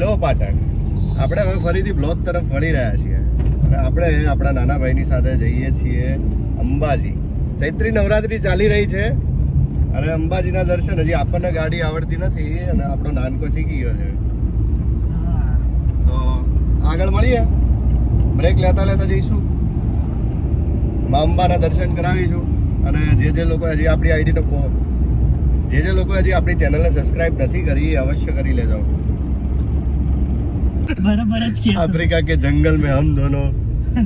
Hello Patan. આપણે હવે ફરીથી બ્લોક તરફ વળી રહ્યા છીએ. અને આપણે આપણા નાના ભાઈની સાથે જઈએ છીએ અંબાજી. ચૈત્રી નવરાત્રી ચાલી રહી છે. અને અંબાજીના દર્શન હજી આપણને ગાડી આવડતી નથી અને આપણો નાનકો શીખી ગયો છે. તો આગળ મળીએ. બ્રેક લેતા લેતા જઈશું. મા અંબાના દર્શન કરાવીશું. અને જે જે લોકો હજી આપણી આઈડીનો જે જે લોકો હજી આપણી ચેનલને સબસ્ક્રાઈબ નથી કરી, એ અવશ્ય કરી લેજો. अफ्रीका के जंगल में हम दोनों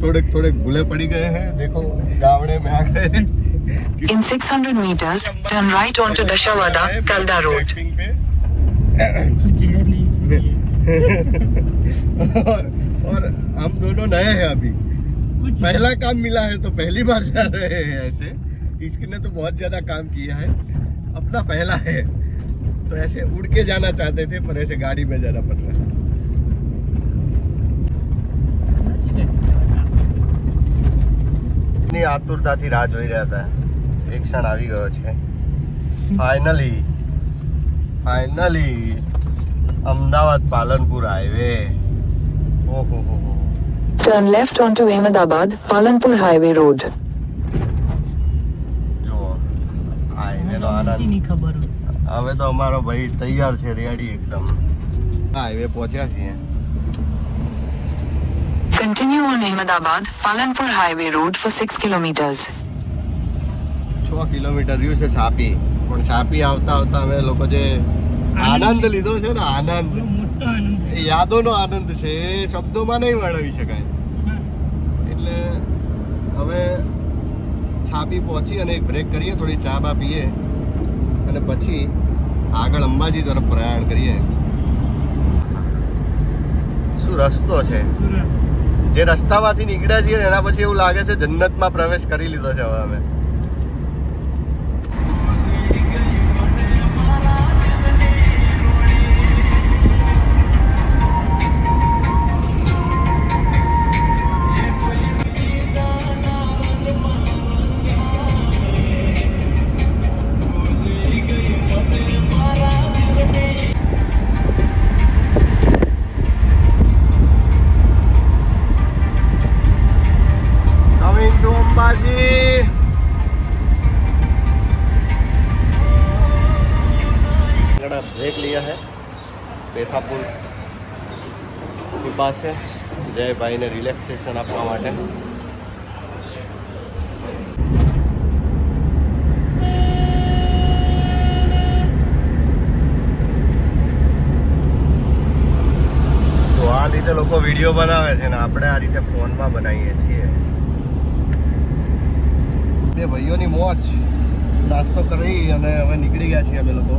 थोड़े थोड़े गुले पड़ी गए हैं। देखो गावड़े में आ गए। In six hundred meters turn right on to Dashawada, Kalda road और और हम दोनों नए हैं अभी। पहला काम मिला है तो पहली बार जा रहे हैं ऐसे। इसने तो बहुत ज़्यादा काम किया है। अपना पहला है। तो ऐसे उड़ के जाना चाहते थे पर ऐसे गाड़ी में जाना पड़ रहा है। ની આતુરતાથી રાહ જોઈ રહ્યા હતા. એક ક્ષણ આવી ગયો છે. Finally finally Ahmedabad Palanpur highway ઓહો હો હો left on onto Ahmedabad Palanpur Highway Road. જો હાઈવે નો આનંદ. ની ખબર હવે તો અમારો ભાઈ તૈયાર છે રેડી એકદમ. હાઈવે પહોંચ્યા છીએ. Continue on Ahmedabad, Palanpur Highway Road for 6 kilometers. છ કિલોમીટર રહ્યું છે છાપી પણ છાપી આવતા આવતા અમે લોકો જે આનંદ લીધો છે ને આનંદ. એ યાદોનો આનંદ છે એ શબ્દોમાં નહીં વર્ણવી શકાય. એટલે હવે છાપી પહોંચી અને એક બ્રેક કરીએ થોડી ચા બા પીએ અને પછી આગળ અંબાજી તરફ પ્રયાણ કરીએ. શું રસ્તો છે? સુરત. જે રસ્તામાંથી નીકળ્યા છીએ એના પછી એવું લાગે છે જન્નતમાં પ્રવેશ કરી લીધો છે હવે અમે. પાસે. જયભાઈને રિલેક્સેશન આપવા માટે. આ રીતે લોકો વીડિયો બનાવે છે ને આપણે આ રીતે ફોનમાં બનાવીએ છીએ. બે ભાઈઓની મોજ. નાસ્તો કરી અને હવે નીકળી ગયા છીએ અમે લોકો.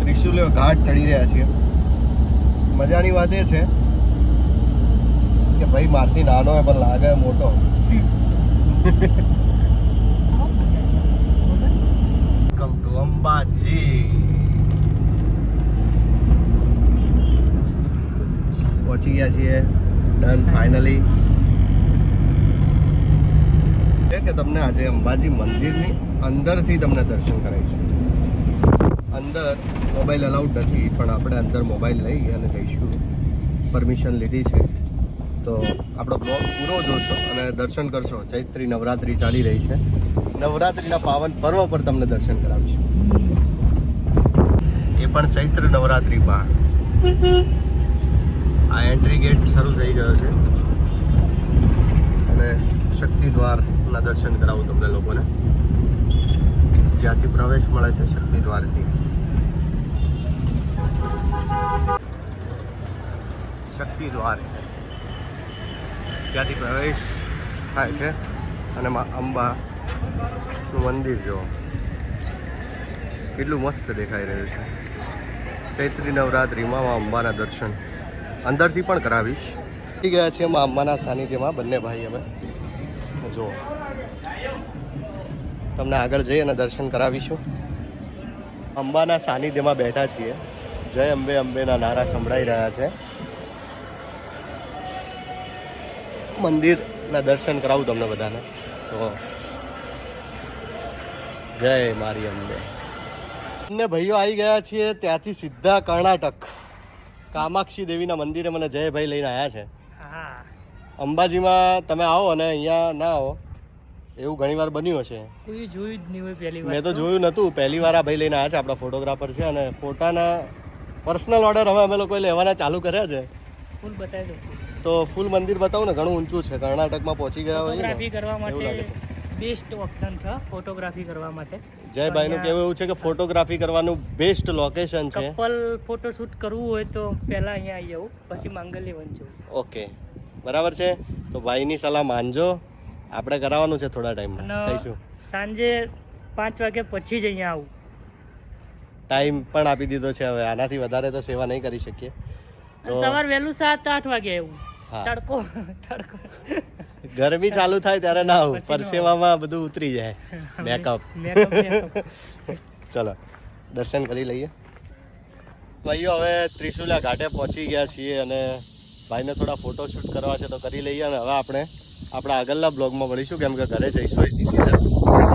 ત્રિશુલ્યો ઘાટ ચડી રહ્યા છીએ. મજાની વાત એ છે કે ભાઈ મારથી નાનો હોય પણ લાગે મોટો. Welcome to Ambaji. પહોંચી ગયા છીએ. ડન ફાઇનલી કે તમને આજે અંબાજી મંદિરની અંદરથી તમને દર્શન કરાવીશું. અંદર મોબાઈલ અલાઉડ નથી, પણ આપણે અંદર મોબાઈલ લઈ અને જઈશું. પરમિશન લીધી છે. તો આપણો બ્લોગ પૂરો જોશો અને દર્શન કરશો. ચૈત્રી નવરાત્રિ ચાલી રહી છે. નવરાત્રિના પાવન પર્વ પર તમને દર્શન કરાવીશું. એ પણ ચૈત્ર નવરાત્રિમાં આ એન્ટ્રી ગેટ શરૂ થઈ ગયો છે. અને શક્તિ દ્વારના દર્શન કરાવું તમને લોકોને. જ્યાંથી પ્રવેશ મળે છે શક્તિ દ્વારથી. શક્તિ દ્વાર. છે જ્યાંથી પ્રવેશ થાય છે અને મા અંબાનું મંદિર જો. કેટલું મસ્ત દેખાઈ રહ્યું છે. ચૈત્રી નવરાત્રિમાં મા અંબાના દર્શન. અંદરથી પણ કરાવીશ. થઈ ગયા છે મા અંબાના સાનિધ્યમાં બંને ભાઈ અમે જો. તમને આગળ જઈ અને દર્શન કરાવીશું. અંબાના સાનિધ્યમાં બેઠા છીએ. જય અંબે અંબેના નારા સંભળાઈ રહ્યા છે. મંદિરના દર્શન કરાવું તમને બધાને. તો જય મારી અંબે. બંને ભાઈઓ આવી ગયા છીએ ત્યાંથી સીધા કર્ણાટક. કામાક્ષી દેવીના મંદિરે મને જયભાઈ લઈને આવ્યા છે. હા. અંબાજીમાં તમે આવો અને અહીંયા ના આવો. એવું ઘણીવાર બન્યું હશે. કોઈ જોયું જ નહીં હોય પહેલી વાર મેં તો જોયું નતું પહેલી વાર આ ભાઈ લઈને આવ્યા છે. આપણા ફોટોગ્રાફર છે અને ફોટાના પર્સનલ ઓર્ડર હવે અમે લોકોએ લેવાના ચાલુ કર્યા છે. ફૂલ બતાવી દો તો ફૂલ મંદિર બતાવું ને ઘણું ઊંચું છે. કર્ણાટકમાં પહોંચી ગયા હોય ફોટોગ્રાફી કરવા માટે બેસ્ટ ઓપ્શન છે ફોટોગ્રાફી કરવા માટે. જયભાઈનું કહેવું એવું છે કે ફોટોગ્રાફી કરવાનું બેસ્ટ લોકેશન છે. કપલ ફોટોશૂટ કરવું હોય તો પહેલા અહીંયા આવી જવું પછી માંગલ્ય વંચવું ઓકે. બરાબર છે? તો ભાઈની સલાહ માનજો. આપણે કરાવવાનું છે થોડા ટાઈમમાં. સાંજે પાંચ વાગ્યા પછી જ અહીંયા આવું. ટાઈમ પણ આપી દીધો છે હવે. આનાથી વધારે તો સેવા નહીં કરી શકીએ. સવાર વહેલું સાત આઠ વાગે આવું. તડકો તડકો. ગરમી ચાલુ થાય ત્યારે ના આવું પરસેવામાં બધું ઉતરી જાય. makeup. ચલો દર્શન કરી લઈએ. ભાઈઓ હવે ત્રિશુલા ઘાટે પહોંચી ગયા છીએ અને ભાઈને થોડા ફોટો શૂટ કરવા છે તો કરી લઈએ અને હવે આપણે આપણા આગળના બ્લોગમાં મળીશું. કેમ કે ઘરે જઈશું અહીંથી સીધા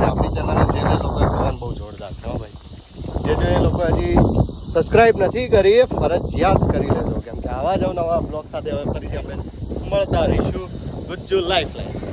આપણી ચેનલને જે લોકોએ ભગવાન બહુ જોરદાર છે હો ભાઈ. લોકો હજી સબસ્ક્રાઇબ નથી કરી એ ફરજિયાત કરી લેજો. કેમ કે આવા જ નવા બ્લોગ સાથે હવે ફરીથી આપણે મળતા રહીશું. Gujju life line